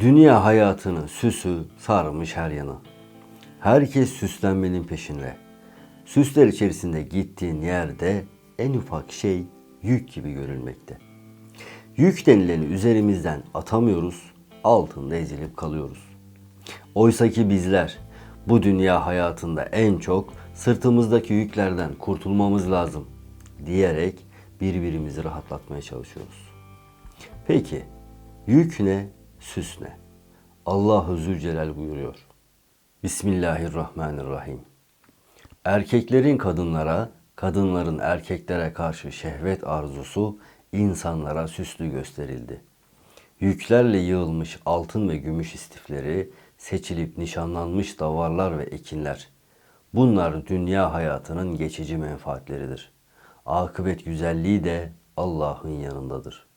Dünya hayatının süsü sarmış her yana. Herkes süslenmenin peşinde. Süsler içerisinde gittiğin yerde en ufak şey yük gibi görülmekte. Yük denileni üzerimizden atamıyoruz, altında ezilip kalıyoruz. Oysa ki bizler bu dünya hayatında en çok sırtımızdaki yüklerden kurtulmamız lazım diyerek birbirimizi rahatlatmaya çalışıyoruz. Peki yük ne, süs ne? Allahu Zülcelal buyuruyor. Bismillahirrahmanirrahim. Erkeklerin kadınlara, kadınların erkeklere karşı şehvet arzusu insanlara süslü gösterildi. Yüklerle yığılmış altın ve gümüş istifleri, seçilip nişanlanmış davarlar ve ekinler. Bunlar dünya hayatının geçici menfaatleridir. Akıbet güzelliği de Allah'ın yanındadır.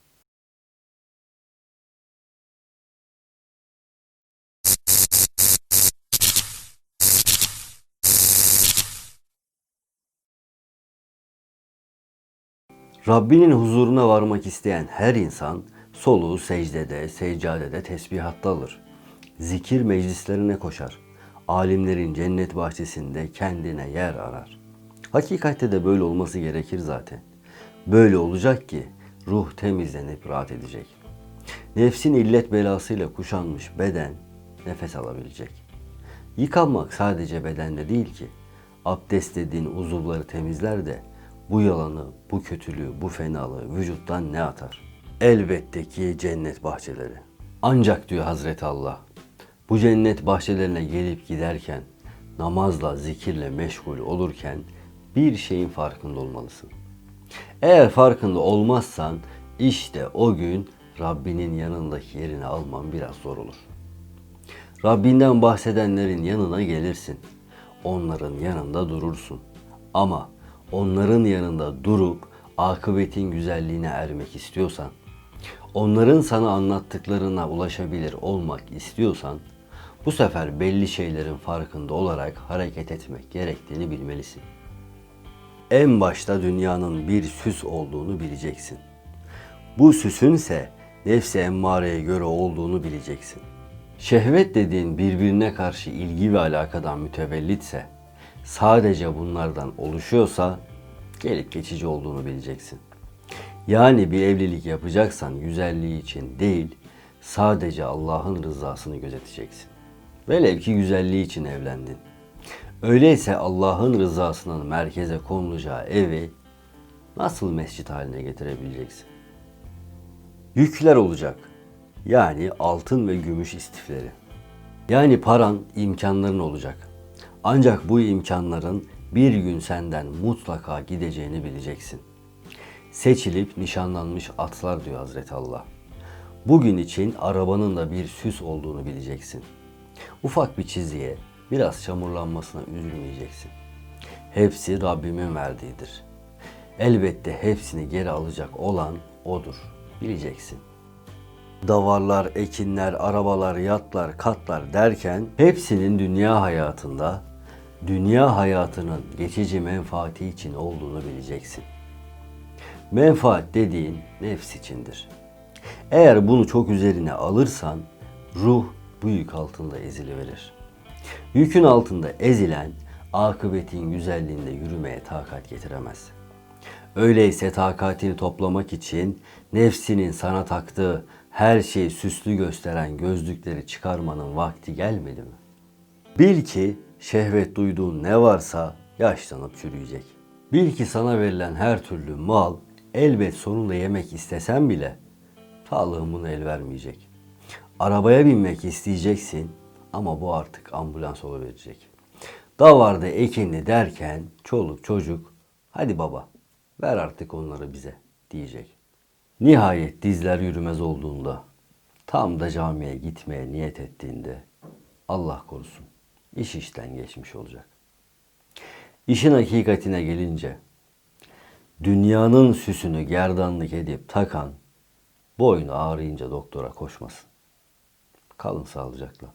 Rabbinin huzuruna varmak isteyen her insan soluğu secdede, seccadede, tesbihatta alır. Zikir meclislerine koşar. Alimlerin cennet bahçesinde kendine yer arar. Hakikatte de böyle olması gerekir zaten. Böyle olacak ki ruh temizlenip rahat edecek. Nefsin illet belasıyla kuşanmış beden nefes alabilecek. Yıkanmak sadece bedende değil ki. Abdest dediğin uzuvları temizler de bu yalanı, bu kötülüğü, bu fenalığı vücuttan ne atar? Elbette ki cennet bahçeleri. Ancak diyor Hazreti Allah, bu cennet bahçelerine gelip giderken, namazla, zikirle meşgul olurken bir şeyin farkında olmalısın. Eğer farkında olmazsan işte o gün Rabbinin yanındaki yerini alman biraz zor olur. Rabbinden bahsedenlerin yanına gelirsin. Onların yanında durursun. Ama onların yanında durup akıbetin güzelliğine ermek istiyorsan, onların sana anlattıklarına ulaşabilir olmak istiyorsan, bu sefer belli şeylerin farkında olarak hareket etmek gerektiğini bilmelisin. En başta dünyanın bir süs olduğunu bileceksin. Bu süsünse nefsi emmareye göre olduğunu bileceksin. Şehvet dediğin birbirine karşı ilgi ve alakadan mütevellitse, sadece bunlardan oluşuyorsa gelip geçici olduğunu bileceksin. Yani bir evlilik yapacaksan güzelliği için değil, sadece Allah'ın rızasını gözeteceksin. Velev ki güzelliği için evlendin. Öyleyse Allah'ın rızasının merkeze konulacağı evi nasıl mescit haline getirebileceksin? Yükler olacak. Yani altın ve gümüş istifleri. Yani paran, imkanların olacak. Ancak bu imkanların bir gün senden mutlaka gideceğini bileceksin. Seçilip nişanlanmış atlar diyor Hazreti Allah. Bugün için arabanın da bir süs olduğunu bileceksin. Ufak bir çizgiye, biraz çamurlanmasına üzülmeyeceksin. Hepsi Rabbimin verdiğidir. Elbette hepsini geri alacak olan O'dur. Bileceksin. Davarlar, ekinler, arabalar, yatlar, katlar derken hepsinin dünya hayatında, dünya hayatının geçici menfaati için olduğunu bileceksin. Menfaat dediğin nefs içindir. Eğer bunu çok üzerine alırsan ruh bu yük altında eziliverir. Yükün altında ezilen akıbetin güzelliğinde yürümeye takat getiremez. Öyleyse takatini toplamak için nefsinin sana taktığı her şeyi süslü gösteren gözlükleri çıkarmanın vakti gelmedi mi? Bil ki şehvet duyduğun ne varsa yaşlanıp çürüyecek. Bil ki sana verilen her türlü mal elbet sonunda yemek istesen bile sağlığın buna el vermeyecek. Arabaya binmek isteyeceksin ama bu artık ambulans verecek. Davarda ekinli derken çoluk çocuk hadi baba ver artık onları bize diyecek. Nihayet dizler yürümez olduğunda tam da camiye gitmeye niyet ettiğinde Allah korusun iş işten geçmiş olacak. İşin hakikatine gelince dünyanın süsünü gerdanlık edip takan boynu ağrıyınca doktora koşmasın. Kalın sağlıcakla.